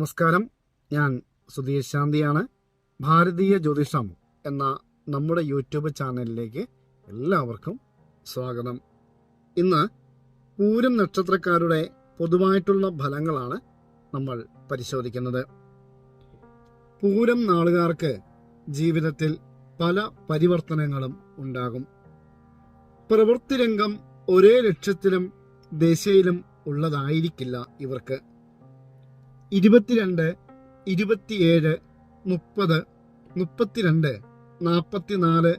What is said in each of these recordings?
നമസ്കാരം. ഞാൻ സുധീർ ശാന്തിയാണ്. ഭാരതീയ ജ്യോതിഷം എന്ന നമ്മുടെ യൂട്യൂബ് ചാനലിലേക്ക് എല്ലാവർക്കും സ്വാഗതം. ഇന്ന് പൂരം നക്ഷത്രക്കാരുടെ പൊതുവായിട്ടുള്ള ഫലങ്ങളാണ് നമ്മൾ പരിശോധിക്കുന്നത്. പൂരം നാളുകാർക്ക് ജീവിതത്തിൽ പല പരിവർത്തനങ്ങളും ഉണ്ടാകും. പ്രവൃത്തിരംഗം ഒരേ ലക്ഷ്യത്തിലും ദിശയിലും ഉള്ളതായിരിക്കില്ല ഇവർക്ക്. ഇരുപത്തിരണ്ട് ഇരുപത്തിയേഴ് മുപ്പത് മുപ്പത്തിരണ്ട് നാൽപ്പത്തിനാല്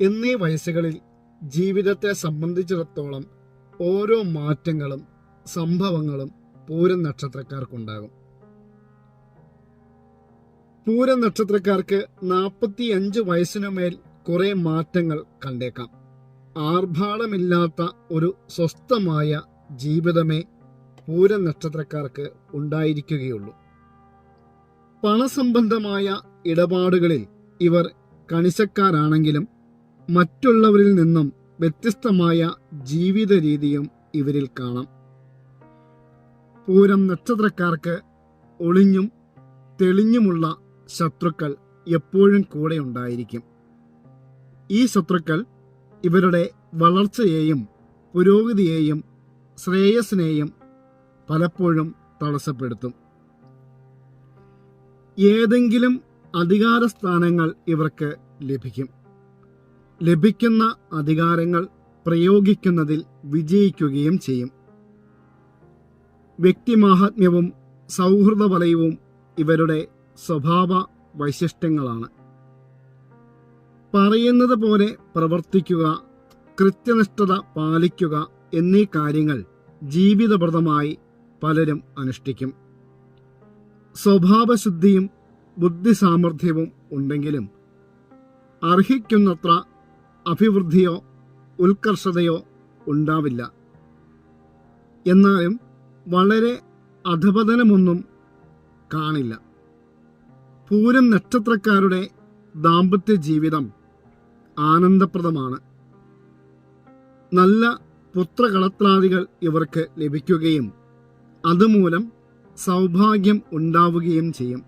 എന്നീ വയസ്സുകളിൽ ജീവിതത്തെ സംബന്ധിച്ചിടത്തോളം ഓരോ മാറ്റങ്ങളും സംഭവങ്ങളും പൂരം നക്ഷത്രക്കാർക്കുണ്ടാകും. പൂരം നക്ഷത്രക്കാർക്ക് നാൽപ്പത്തി അഞ്ച് വയസ്സിനുമേൽ കുറെ മാറ്റങ്ങൾ കണ്ടേക്കാം. ആർഭാടമില്ലാത്ത ഒരു സ്വസ്ഥമായ ജീവിതമേ പൂരം നക്ഷത്രക്കാർക്ക് ഉണ്ടായിരിക്കുകയുള്ളൂ. പണസംബന്ധമായ ഇടപാടുകളിൽ ഇവർ കണിശക്കാരാണെങ്കിലും മറ്റുള്ളവരിൽ നിന്നും വ്യത്യസ്തമായ ജീവിത രീതിയും ഇവരിൽ കാണാം. പൂരം നക്ഷത്രക്കാർക്ക് ഒളിഞ്ഞും തെളിഞ്ഞുമുള്ള ശത്രുക്കൾ എപ്പോഴും കൂടെ ഉണ്ടായിരിക്കും. ഈ ശത്രുക്കൾ ഇവരുടെ വളർച്ചയെയും പുരോഗതിയെയും ശ്രേയസിനെയും പലപ്പോഴും തടസ്സപ്പെടുത്തും. ഏതെങ്കിലും അധികാര സ്ഥാനങ്ങൾ ഇവർക്ക് ലഭിക്കും. ലഭിക്കുന്ന അധികാരങ്ങൾ പ്രയോഗിക്കുന്നതിൽ വിജയിക്കുകയും ചെയ്യും. വ്യക്തിമാഹാത്മ്യവും സൗഹൃദ വലയവും ഇവരുടെ സ്വഭാവ വൈശിഷ്ട്യങ്ങളാണ്. പറയുന്നത് പോലെ പ്രവർത്തിക്കുക കൃത്യനിഷ്ഠത പാലിക്കുക എന്നീ കാര്യങ്ങൾ ജീവിതപ്രദമായി പലരും അനുഷ്ഠിക്കും. സ്വഭാവശുദ്ധിയും ബുദ്ധിസാമർഥ്യവും ഉണ്ടെങ്കിലും അർഹിക്കുന്നത്ര അഭിവൃദ്ധിയോ ഉത്കർഷതയോ ഉണ്ടാവില്ല. എന്നാലും വളരെ അധപതനമൊന്നും കാണില്ല. പൂരം നക്ഷത്രക്കാരുടെ ദാമ്പത്യ ജീവിതം ആനന്ദപ്രദമാണ്. നല്ല പുത്രകളത്രാദികൾ ഇവർക്ക് ലഭിക്കുകയും അതുമൂലം സൗഭാഗ്യം ഉണ്ടാവുകയും ചെയ്യും.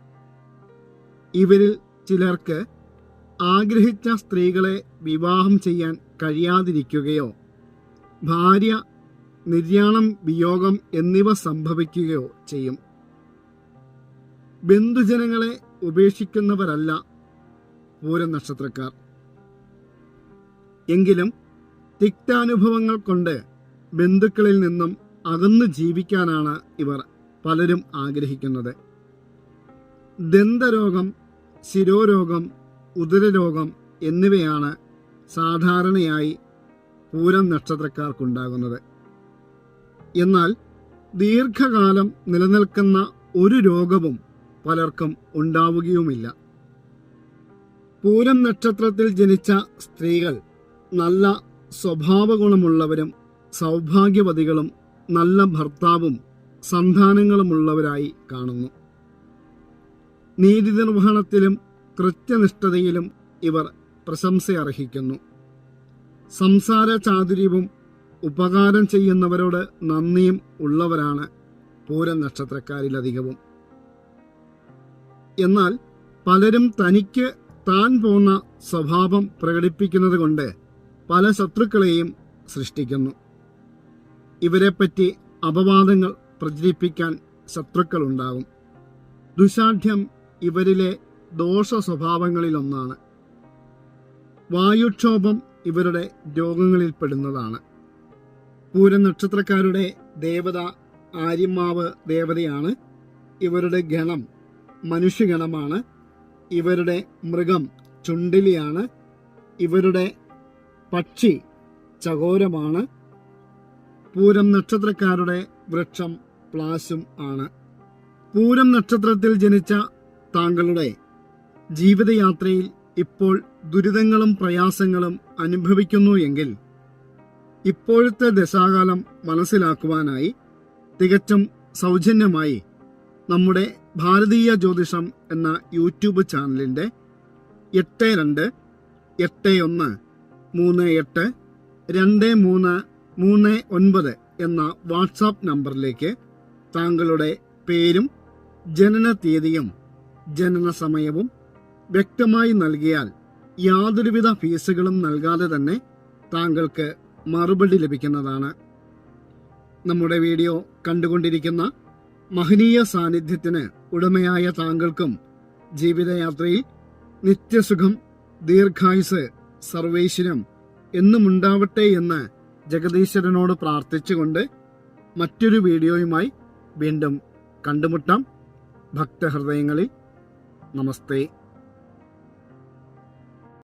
ഇവരിൽ ചിലർക്ക് ആഗ്രഹിച്ച സ്ത്രീകളെ വിവാഹം ചെയ്യാൻ കഴിയാതിരിക്കുകയോ ഭാര്യ നിര്യാണം വിയോഗം എന്നിവ സംഭവിക്കുകയോ ചെയ്യും. ബന്ധുജനങ്ങളെ ഉപേക്ഷിക്കുന്നവരല്ല പൂരം നക്ഷത്രക്കാർ എങ്കിലും തിക്താനുഭവങ്ങൾ കൊണ്ട് ബന്ധുക്കളിൽ നിന്നും അകന്നു ജീവിക്കാനാണ് ഇവർ പലരും ആഗ്രഹിക്കുന്നത്. ദന്തരോഗം ശിരോരോഗം ഉദരരോഗം എന്നിവയാണ് സാധാരണയായി പൂരം നക്ഷത്രക്കാർക്കുണ്ടാകുന്നത്. എന്നാൽ ദീർഘകാലം നിലനിൽക്കുന്ന ഒരു രോഗവും പലർക്കും ഉണ്ടാവുകയുമില്ല. പൂരം നക്ഷത്രത്തിൽ ജനിച്ച സ്ത്രീകൾ നല്ല സ്വഭാവഗുണമുള്ളവരും സൗഭാഗ്യവതികളും നല്ല ഭർത്താവും സന്താനങ്ങളുമുള്ളവരായി കാണുന്നു. നീതി നിർവഹണത്തിലും കൃത്യനിഷ്ഠതയിലും ഇവർ പ്രശംസ അർഹിക്കുന്നു സംസാര ചാതുര്യവും ഉപകാരം ചെയ്യുന്നവരോട് നന്ദിയും ഉള്ളവരാണ് പൂരം നക്ഷത്രക്കാരിലധികവും. എന്നാൽ പലരും തനിക്ക് താൻ പോന്ന സ്വഭാവം പ്രകടിപ്പിക്കുന്നത് കൊണ്ട് പല ശത്രുക്കളെയും സൃഷ്ടിക്കുന്നു. ഇവരെപ്പറ്റി അപവാദങ്ങൾ പ്രചരിപ്പിക്കാൻ ശത്രുക്കളുണ്ടാകും ദുശാഠ്യം ഇവരിലെ ദോഷ സ്വഭാവങ്ങളിലൊന്നാണ് വായുക്ഷോഭം ഇവരുടെ രോഗങ്ങളിൽപ്പെടുന്നതാണ് പെടുന്നതാണ്. നക്ഷത്രക്കാരുടെ ദേവത ആര്യമാവ് ദേവതയാണ്. ഇവരുടെ ഗണം മനുഷ്യഗണമാണ്. ഇവരുടെ മൃഗം ചുണ്ടിലിയാണ്. ഇവരുടെ പക്ഷി ചകോരമാണ്. പൂരം നക്ഷത്രക്കാരുടെ വൃക്ഷം പ്ലാശും ആണ്. പൂരം നക്ഷത്രത്തിൽ ജനിച്ച താങ്കളുടെ ജീവിതയാത്രയിൽ ഇപ്പോൾ ദുരിതങ്ങളും പ്രയാസങ്ങളും അനുഭവിക്കുന്നു എങ്കിൽ ഇപ്പോഴത്തെ ദശാകാലം മനസ്സിലാക്കുവാനായി തികച്ചും സൗജന്യമായി നമ്മുടെ ഭാരതീയ ജ്യോതിഷം എന്ന യൂട്യൂബ് ചാനലിന്റെ എട്ട് രണ്ട് എട്ട് ഒന്ന് മൂന്ന് എട്ട് രണ്ട് മൂന്ന് മൂന്ന് ഒൻപത് എന്ന വാട്സാപ്പ് നമ്പറിലേക്ക് താങ്കളുടെ പേരും ജനന തീയതിയും ജനന സമയവും വ്യക്തമായി നൽകിയാൽ യാതൊരുവിധ ഫീസുകളും നൽകാതെ തന്നെ താങ്കൾക്ക് മറുപടി ലഭിക്കുന്നതാണ്. നമ്മുടെ വീഡിയോ കണ്ടുകൊണ്ടിരിക്കുന്ന മഹനീയ സാന്നിധ്യത്തിന് ഉടമയായ താങ്കൾക്കും ജീവിതയാത്രയിൽ നിത്യസുഖം ദീർഘായുസ് സർവേശ്വരം എന്നുമുണ്ടാവട്ടെ എന്ന് ജഗദീശ്വരനോട് പ്രാർത്ഥിച്ചുകൊണ്ട് മറ്റൊരു വീഡിയോയുമായി വീണ്ടും കണ്ടുമുട്ടാം. ഭക്തഹൃദയങ്ങളിൽ നമസ്തേ.